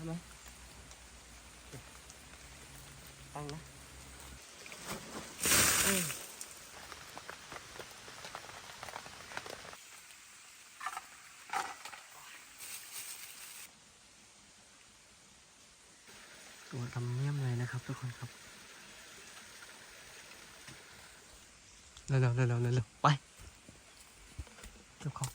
ได้ไหมตั้งนะอืมตัวดำเมี่ยมเลยนะครับทุกคนครับ เร็วๆเร็วๆเร็วๆไปเก็บของ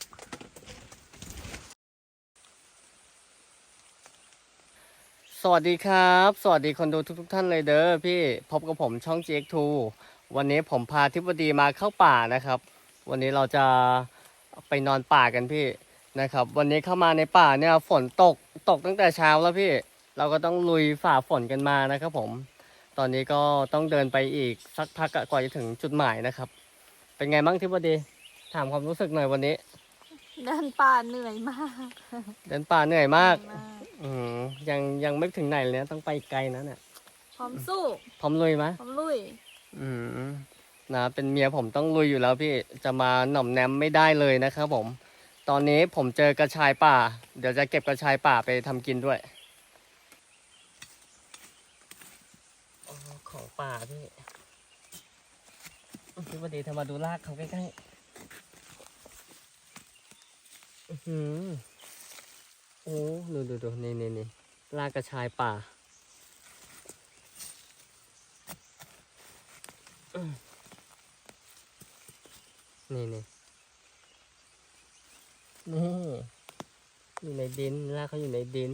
สวัสดีครับ สวัสดีคนดูทุกๆทท่านเลยเด้อพี่พบกับผมช่อง GX2 วันนี้ผมพาทิพดีมาเข้าป่านะครับ วันนี้เราจะไปนอนป่ากันพี่นะครับ วันนี้เข้ามาในป่าเนี่ยฝนตกตกตั้งแต่เช้าแล้วพี่ เราก็ต้องลุยฝ่าฝนกันมานะครับผม ตอนนี้ก็ต้องเดินไปอีกสักพักอะกว่าจะถึงจุดหมายนะครับ เป็นไงบ้างทิพดี ถามความรู้สึกหน่อยวันนี้ เดินป่าเหนื่อยมาก เดินป่าเหนื่อยมากเหนื่ อยมากอืมยังยังไม่ถึงไหนเลยนะต้องไปไกลนะเนี่ยพร้อมสู้พร้อมลุยไหมพร้อมลุย อืมนะเป็นเมียผมต้องลุยอยู่แล้วพี่จะมาหน่อมแนมไม่ได้เลยนะครับผม ตอนนี้ผมเจอกระชายป่า เดี๋ยวจะเก็บกระชายป่าไปทำกินด้วยอ๋อของป่าพี่พี่พอดีเธอมาดูรากเขาใกล้ๆอื้อหือ โอ้ดูดูดูนี่นี่นี่รากกระชายป่านี่นี่นี่อยู่ในดินรากเขาอยู่ในดิน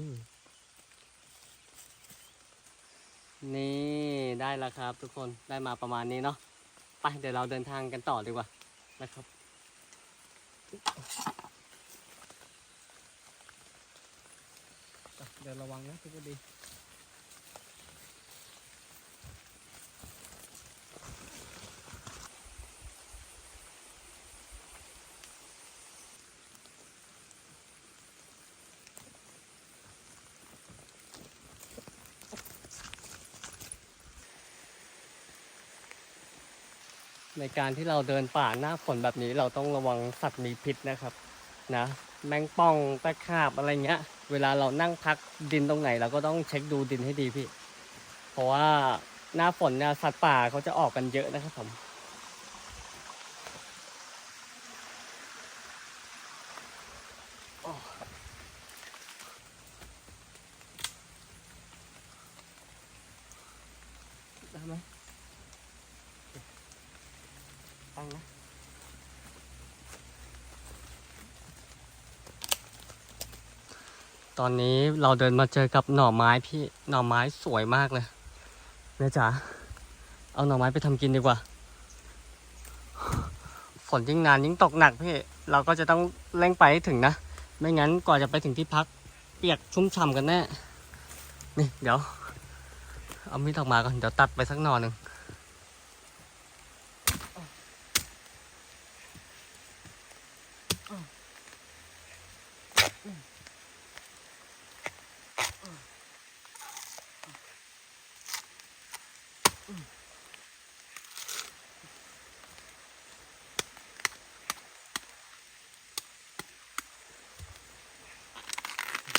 นี่ได้แล้วครับ ทุกคนได้มาประมาณนี้เนาะไปเดี๋ยวเราเดินทางกันต่อดีกว่านะครับ เดี๋ยวระวังนะทุกคนดีในการที่เราเดินป่าหน้าฝนแบบนี้เราต้องระวังสัตว์มีพิษนะครับ นะ แมงป่องตะขาบอะไรเงี้ย เวลาเรานั่งพักดินตรงไหน เราก็ต้องเช็คดูดินให้ดีพี่ เพราะว่าหน้าฝนเนี่ยสัตว์ป่าเขาจะออกกันเยอะนะครับผมได้ไหมตั้งนะ ตอนนี้เราเดินมาเจอกับหน่อไม้พี่หน่อไม้สวยมากเลยแม่จ๋าเอาหน่อไม้ไปทำกินดีกว่า ฝนยิ่งนานยิ่งตกหนักพี่เราก็จะต้องเร่งไปให้ถึงนะไม่งั้นกว่าจะไปถึงที่พักเปียกชุ่มฉ่ำกันแน่นี่เดี๋ยว เอามีดออกมาก่อนเดี๋ยวตัดไปสักหน่อหนึ่ง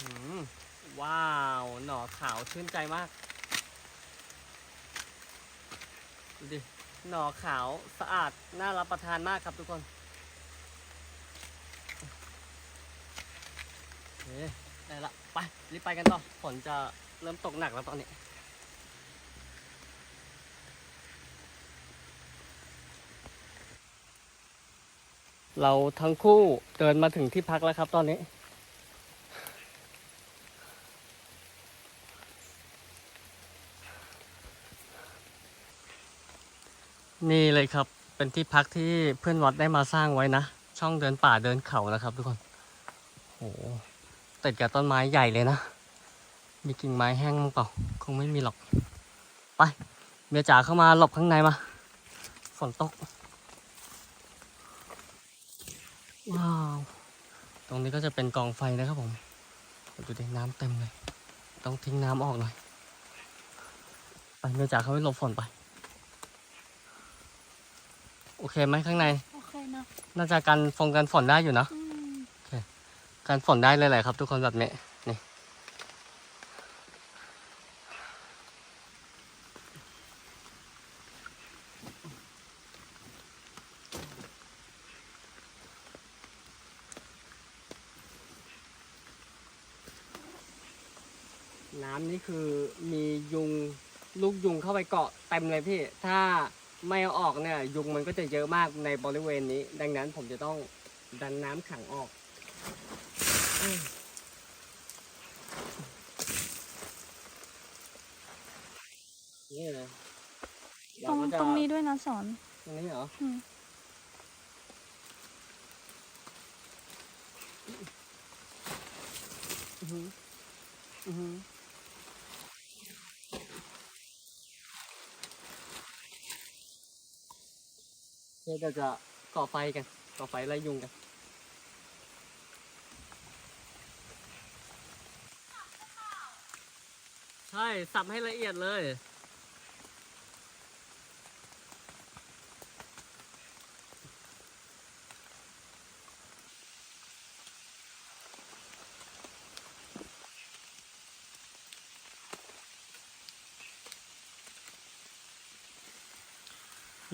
อืมว้าว หน่อขาว ชื่นใจมาก ดูดิ หน่อขาวสะอาด น่ารับประทานมากครับทุกคนโอเคได้ละ ไป รีบไปกันต่อ ฝนจะเริ่มตกหนักแล้วตอนนี้เราทั้งคู่เดินมาถึงที่พักแล้วครับตอนนี้ นี่เลยครับ เป็นที่พักที่เพื่อนวัดได้มาสร้างไว้นะ ช่องเดินป่าเดินเขานะครับทุกคนโหติดกับต้นไม้ใหญ่เลยนะ มีกิ่งไม้แห้งมั้งเปล่า คงไม่มีหรอก ไป เมียจ๋าเข้ามาหลบข้างในมา ฝนตก ว้าว ตรงนี้ก็จะเป็นกองไฟนะครับผม ดูดิน้ำเต็มเลย ต้องทิ้งน้ำออกหน่อย ไปเมียจ๋าเข้าไปหลบฝนไป โอเคไหมข้างใน โอเคเนาะน่าจะกันฟงกันฝนได้อยู่เนาะอืมกันฝนได้เลยแหละครับ ทุกคนแบบนี้นี่น้ำนี่คือมียุงลูกยุงเข้าไปเกาะเต็มเลยพี่ ถ้า ไม่เอาออกเนี่ยยุงมันก็จะเยอะมากในบริเวณนี้ ดังนั้นผมจะต้องดันน้ำขังออกอืมนี่เลยตรงเาก็จะตรงนี้ด้วยนะสอน ตรงนี้เหรออืมอือหืออือหือ เดี๋ยวเราจะก่อไฟกันก่อไฟไล่ยุงกันใช่สับให้ละเอียดเลย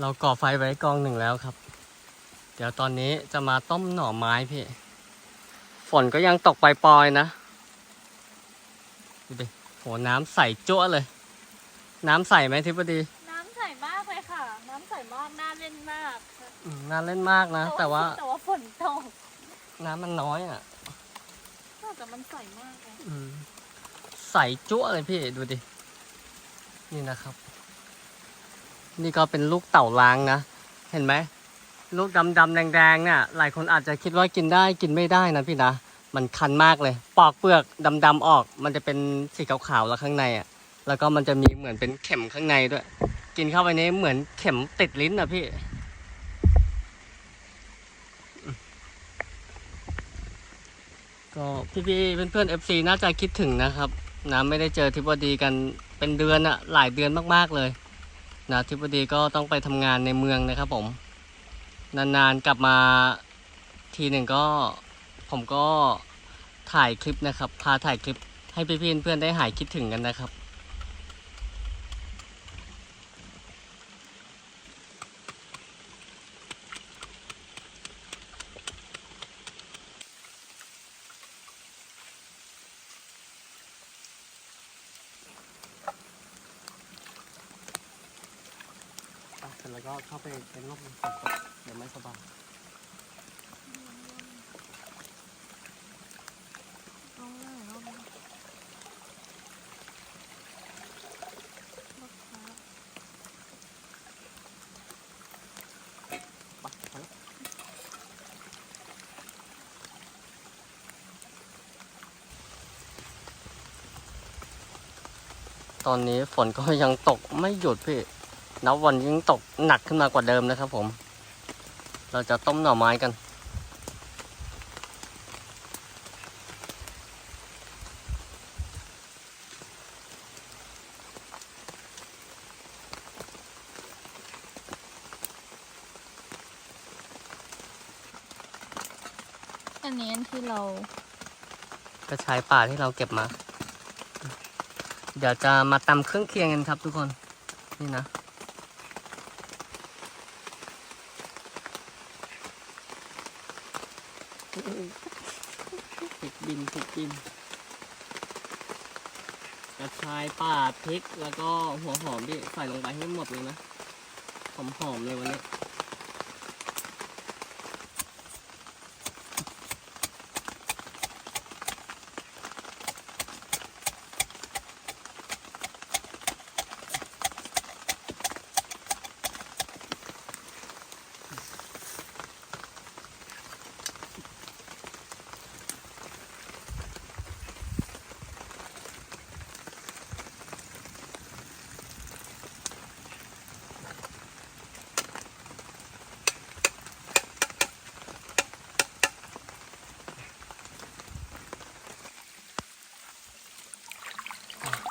เราก่อไฟไว้กองหนึ่งแล้วครับ เดี๋ยวตอนนี้จะมาต้มหน่อไม้พี่ ฝนก็ยังตกปล่อยๆนะดูดิโหน้ำใสจั่วเลย น้ำใสไหมทิพดี น้ำใสมากเลยค่ะ น้ำใสมากน่าเล่นมากอืมน่าเล่นมากนะ แต่ว่าแต่ว่าฝนตกน้ำมันน้อยอะ แต่มันใสมากเลย อืมใสจั่วเลยพี่ดูดิ นี่นะครับ นี่ก็เป็นลูกเต่าล้างนะ เห็นไหม ลูกดำดำๆแดงๆเนี่ย หลายคนอาจจะคิดว่ากินได้กินไม่ได้นะพี่นะ มันคันมากเลย ปอกเปลือกดำดำๆออก มันจะเป็นสีขาวๆแล้วข้างในอะ แล้วก็มันจะมีเหมือนเป็นเข็มข้างในด้วย กินเข้าไปนี้เหมือนเข็มติดลิ้นนะพี่ก็พี่ๆเพื่อนๆ FC น่าจะคิดถึงนะครับนะไม่ได้เจอทิบดีกันเป็นเดือนอะหลายเดือนมากๆเลย นะทิบดีก็ต้องไปทำงานในเมืองนะครับผม นานๆกลับมาทีหนึ่งก็ผมก็ถ่ายคลิปนะครับ พาถ่ายคลิปให้พี่ๆเพื่อนๆได้หายคิดถึงกันนะครับ เสร็จแล้วก็เข้าไปเป็นร่มฝนตกเดี๋ยวไม่สบายเอาเลยเอาเลยไปไปแล้วตอนนี้ฝนก็ยังตกไม่หยุดพี่ นับวันยิ่งตกหนักขึ้นมากว่าเดิมนะครับผม เราจะต้มหน่อไม้กัน อันนี้อันที่เรากระชายป่าที่เราเก็บมา เดี๋ยวจะมาตำเครื่องเคียงกันครับทุกคน นี่นะ พริกินกระชายป่าพริกแล้วก็หัวหอมพี่ใส่ลงไปให้หมดเลยนะหอมหอมๆเลยวันนี้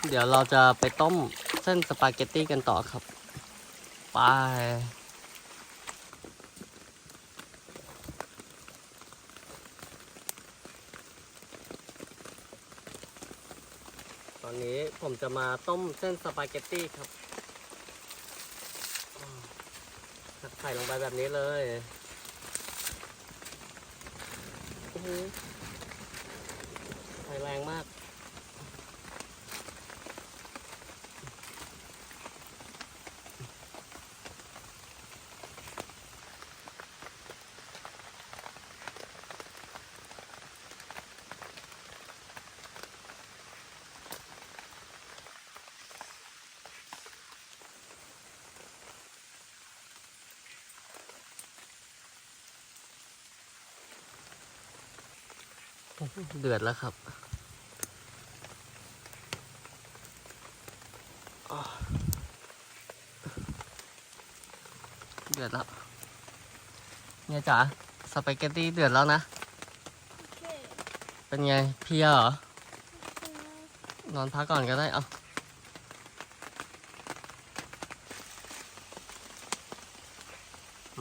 เดี๋ยวเราจะไปต้มเส้นสปาเกตตี้กันต่อครับ ไปตอนนี้ผมจะมาต้มเส้นสปาเกตตี้ครับใส่ลงไปแบบนี้เลยโอ้โหไฟแรงมาก เดือดแล้วครับอ้าวเดือดแล้วเนี่ยจ๋าสปาเกตตี้เดือดแล้วนะโอเคเป็นไงเพลียเหรอนอนพักก่อนก็ได้เอา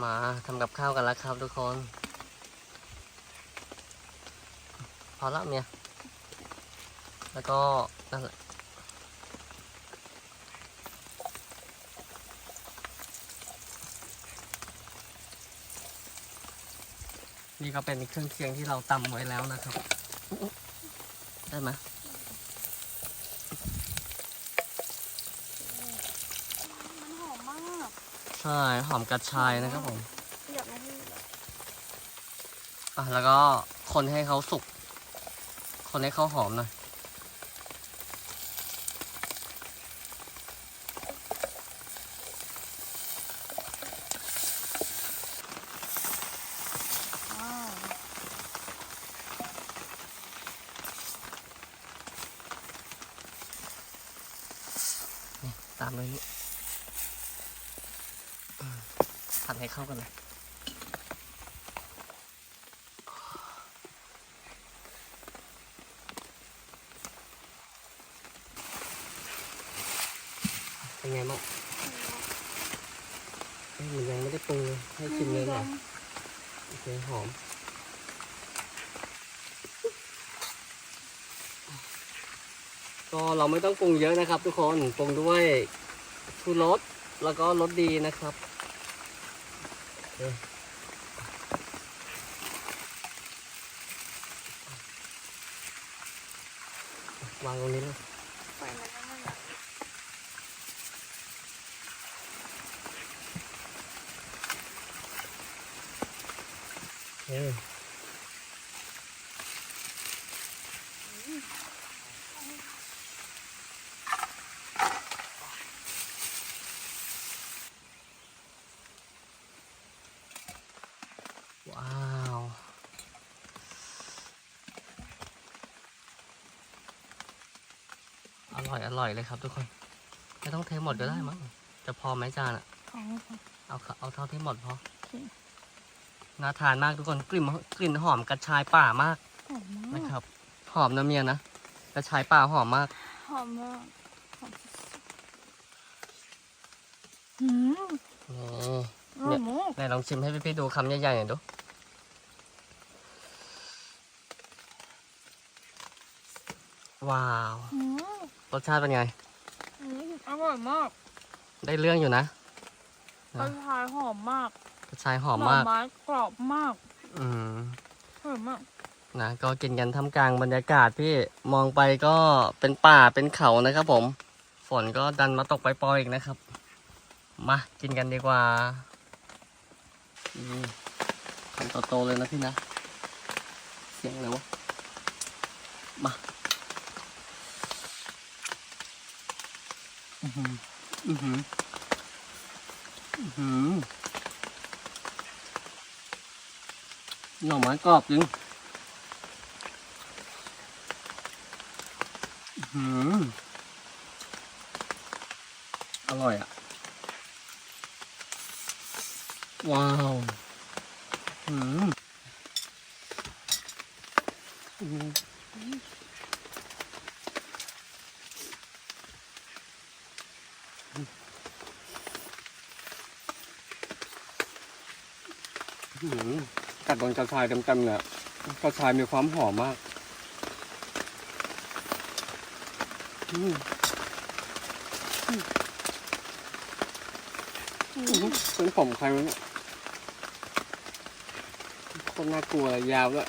มาทำกับข้าวกันแล้วครับทุกคน พอแล้วเมียแล้วก็นั่นแหละนี่ก็เป็นเครื่องเคียงที่เราตำไว้แล้วนะครับ ได้ไหมมันหอมมากใช่หอมกระชายนะครับผมอยากให้ดูแบบอะแล้วก็คนให้เขาสุก คนให้เขาหอมหน่อยตามเลยผัดให้เข้ากันเลย เป็นไงบ้างเอ้ยมันยังไม่ได้ปรุงเลย ให้ชิมเลยหน่อยโอเคหอมก็เราไม่ต้องปรุงเยอะนะครับ ทุกคนปรุงด้วยชูรสแล้วก็รสดีนะครับวางตรงนี้เลย ไปมันก็นั่นแหละ เออว้าว อร่อย อร่อยเลยครับทุกคน ไม่ต้องเทหมดก็ได้มั้ง จะพอไหมจานอะของเอาค่ะเอาเท่าที่หมดพอ โอเค น่าทานมากทุกคนกลิ่นกลิ่นหอมกระชายป่ามากหอมมานะกครับ หอมนะเมียนะกระชายป่าหอมมากหอมมากหอมสุดๆหืมนี่อร่อยมากไหนลองชิมให้พี่ๆดูคำใหญ่ๆหน่อยดูว้าวหืมรสชาติเป็นไงหืมอร่อยมาก ได้เรื่องอยู่นะกระชายหอมมาก กระชายหอมมากหน่อไม้กรอบมากอืมอร่อยมาก นะก็กินกันท่ามกลางบรรยากาศพี่มองไปก็เป็นป่าเป็นเขานะครับผม ฝนก็ดันมาตกไปปล่อยๆอีกนะครับ มากินกันดีกว่าอืมคำโตๆเลยนะพี่นะ เสียงอะไรวะ มาอือหืออือหืออือหือ หน่อไม้กรอบจริงอืมอร่อยอะ ว้าวอืมอืม ดโดนกระชายเต็มๆเลยอะกระชายมีความหอมมากมอืมเป็นผมใครวะเนี่ยคนน่ากลัวเลยยาวด้วย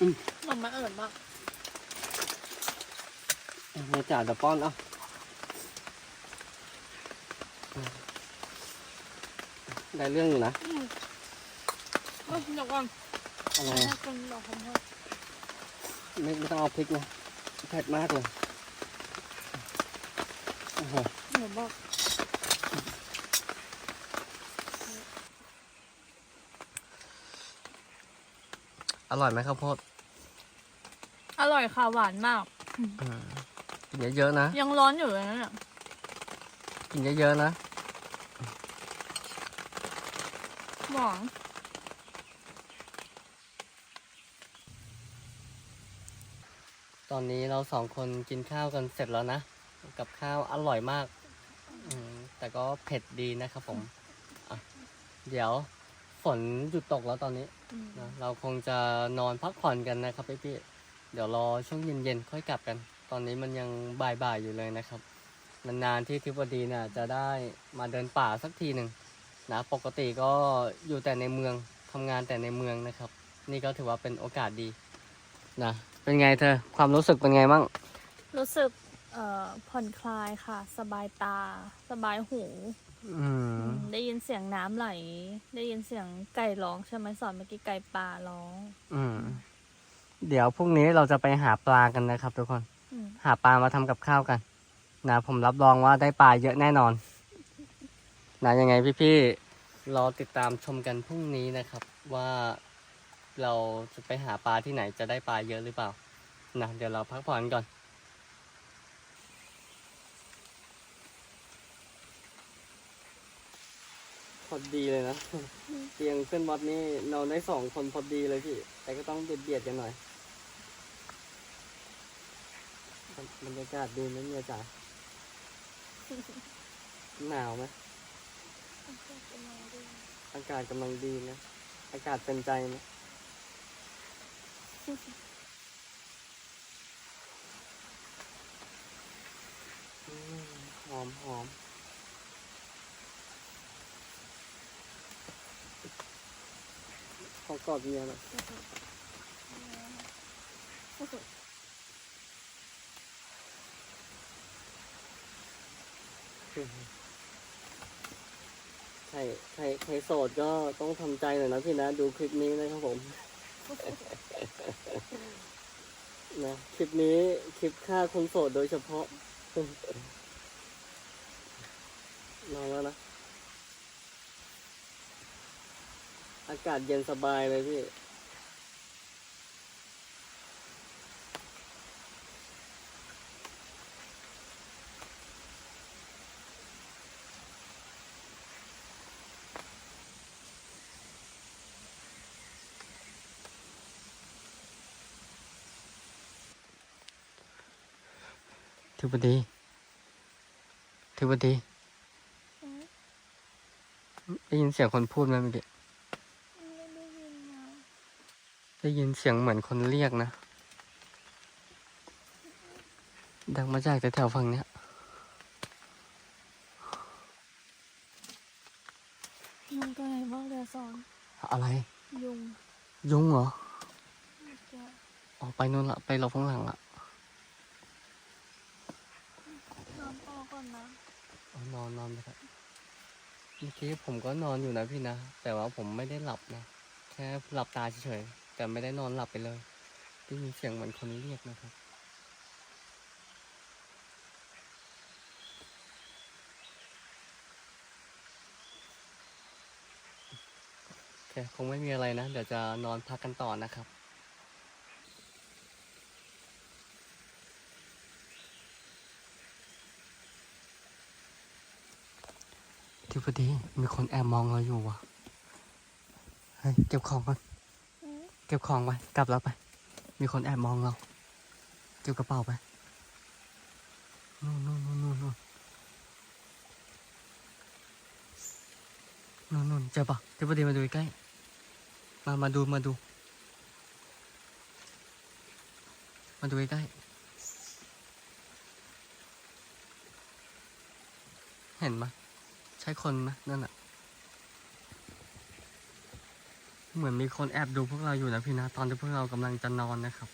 อืมหน่อไม้อร่อยมากแม่จ่าจะป้อนอะ ได้เรื่องอยู่นะอกไงไม่ไม่ต้องเอาพริกเลยเผ็ดมากเลยอร่อยไหมข้าวโพดอร่อยค่ะหวานมาก กินเยอะๆนะ ยังร้อนอยู่เลยนะเนี่ย กินเยอะๆนะ หวานตอนนี้เราสองคนกินข้าวกันเสร็จแล้วนะ กับข้าวอร่อยมากอืมแต่ก็เผ็ดดีนะครับผมอะเดี๋ยวฝนหยุดตกแล้วตอนนี้อืมนะเราคงจะนอนพักผ่อนกันนะครับพี่พี่ๆเดี๋ยวรอช่วงเย็นๆค่อยกลับกัน ตอนนี้มันยังบ่ายๆอยู่เลยนะครับ นานๆที่ทิพดีเนี่ยจะได้มาเดินป่าสักทีหนึ่ง นะปกติก็อยู่แต่ในเมืองทำงานแต่ในเมืองนะครับ นี่ก็ถือว่าเป็นโอกาสดีนะเป็นไงเธอความรู้สึกเป็นไงบ้างรู้สึกเอ่อผ่อนคลายค่ะ สบายตา สบายหูอืมได้ยินเสียงน้ำไหล ได้ยินเสียงไก่ร้องใช่ไหมสอนเมื่อกี้ไก่ป่าร้องอืมเดี๋ยวพรุ่งนี้เราจะไปหาปลากันนะครับ ทุกคน อืมหาปลามาทำกับข้าวกัน นะ ผมรับรองว่าได้ปลาเยอะแน่นอน นะยังไงพี่ๆรอติดตามชมกันพรุ่งนี้นะครับ ว่าเราจะไปหาปลาที่ไหนจะได้ปลาเยอะหรือเปล่านะเดี๋ยวเราพักผ่อนก่อนพอดีเลยนะเตียงขึ้นวัดนี่นอนได้สองคนพอดีเลยพี่ แต่ก็ต้องเบียดเบียดกันหน่อยบรรยากาศดีไหมเนี่ยจ๋าหนาวไหม อากาศกำลังดีนะ อากาศเป็นใจไหอมหอมหอมขอกอดเมียหน่อยใค รใครใครโสดก็ต้องทำใจหน่อยนะพี่นะ ดูคลิปนี้นะครับผม นะคลิปนี้คลิปฆ่าคนโสดโดยเฉพาะนอนแล้วนะ อากาศเย็นสบายเลยพี่ ทิบดีทิบดีได้ยินเสียงคนพูดไหมเมื่อกี้ได้ยินเสียงเหมือนคนเรียกนะ ดังมาจากแถวๆฝั่งเนี้ยยุงตัวไหนบ้างเรือสอนอะไร ยุง ยุงเหรอเมื่อกี้ออกไปนู่นละไปหลบข้างหลังละ นอนต่อ ก่อนนะเอานอนนอนไปครับเมื่อกี้ผมก็นอนอยู่นะพี่นะ แต่ว่าผมไม่ได้หลับนะ แค่หลับตาเฉยๆ แต่ไม่ได้นอนหลับไปเลยได้ยินเสียงเหมือนคนเรียกนะครับ โอเค คงไม่มีอะไรนะ เดี๋ยวจะนอนพักกันต่อนะครับี่พอดีมีคนแอบมองเราอยู่ว่ะเฮ้ยเก็บของก่อนเก็บของไปกลับแล้วไป มีคนแอบมองเรา เก็บกระเป๋าไปนู่นนู่นนู่นนู่นนู่นนู่นเจอปะเดี๋ยวพอดีมาดูใกล้ มา มาดู มาดู มาดูใกล้ เห็นไหม ช่คนไหมนั่นอะเหมือนมีคนแอบดูพวกเราอยู่นะพี่นะ ตอนที่พวกเรากำลังจะนอนนะครับ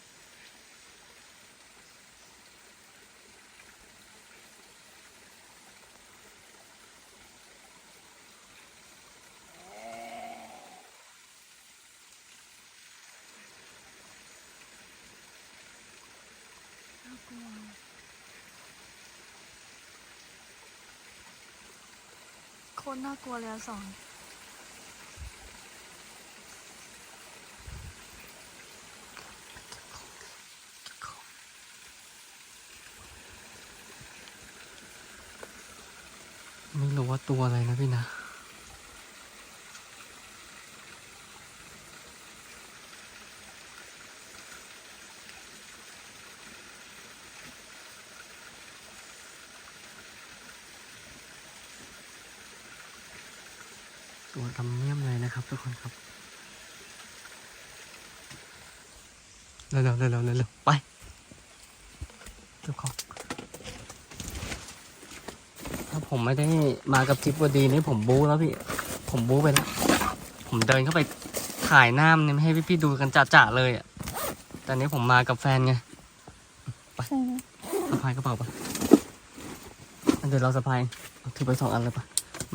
ตรน่ากลัวเลยสองไม่รู้ว่าตัวอะไรนะพี่นะ ตัวดำเมี่ยมเลยนะครับ ทุกคนครับเร็วๆเร็วๆเร็วๆไปเจ้าของถ้าผมไม่ได้มากับทิปวดีนี่ผมบู๊แล้วพี่ ผมบู๊ไปแล้ว ผมเดินเข้าไปถ่ายน้ำเนี่ยไม่ให้พี่ๆดูกันจ่าๆเลยอะแต่อันนี้ผมมากับแฟนไงใช่ไหมสะพายกระเป๋าปะอันเดี๋ยวเราสะพายเอาถือไปสองอันเลยปะ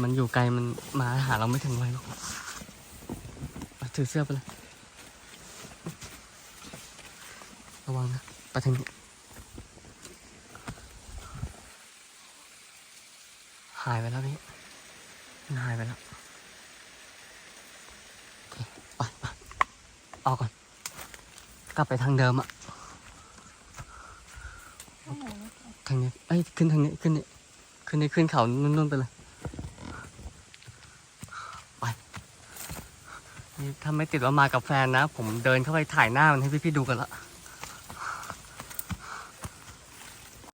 มันอยู่ไกลมันมาหาเราไม่ถึงไวหรอกไปถือเสื้อไปเลย ระวังนะไปทางนี้หายไปแล้วพี่มันหายไปแล้วโอเคไปไปออกก่อน กลับไปทางเดิมอะใช่ไหมทางนี้ เอ้ย ขึ้นทางนี้ ขึ้นนี่ขึ้นนี่ขึ้นเขานุ่นๆไปเลย ไป นี่ ถ้าไม่ติดว่ามากับแฟนนะ ผมเดินเข้าไปถ่ายหน้ามันให้พี่ๆดูกันละ